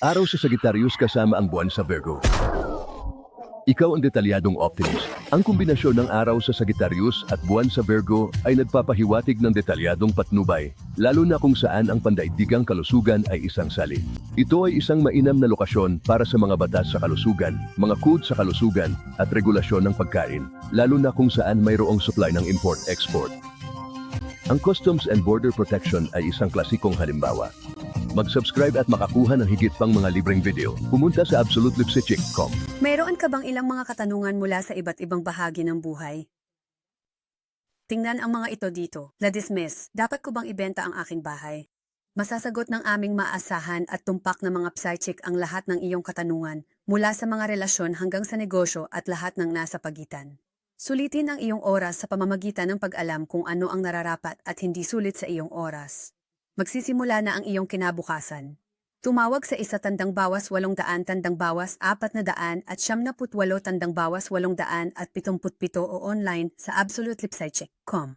Araw sa Sagittarius kasama ang buwan sa Virgo. Ikaw ang detalyadong optimist. Ang kombinasyon ng araw sa Sagittarius at buwan sa Virgo ay nagpapahiwatig ng detalyadong patnubay, lalo na kung saan ang pandaigdigang kalusugan ay isang salin. Ito ay isang mainam na lokasyon para sa mga batas sa kalusugan, mga code sa kalusugan, at regulasyon ng pagkain, lalo na kung saan mayroong supply ng import-export. Ang Customs and Border Protection ay isang klasikong halimbawa. Mag-subscribe at makakuha ng higit pang mga libreng video. Pumunta sa absolutelipsychick.com. Mayroon ka bang ilang mga katanungan mula sa iba't ibang bahagi ng buhay? Tingnan ang mga ito dito. Na-dismiss, dapat ko bang ibenta ang aking bahay? Masasagot ng aming maasahan at tumpak na mga psychic ang lahat ng iyong katanungan, mula sa mga relasyon hanggang sa negosyo at lahat ng nasa pagitan. Sulitin ang iyong oras sa pamamagitan ng pag-alam kung ano ang nararapat at hindi sulit sa iyong oras. Magsisimula na ang iyong kinabukasan. Tumawag sa isa tandang bawas walong daan tandang bawas apat na daan at siyam na putwalo tandang bawas walong daan at pitumput pito o online sa absolutelipsycheck.com.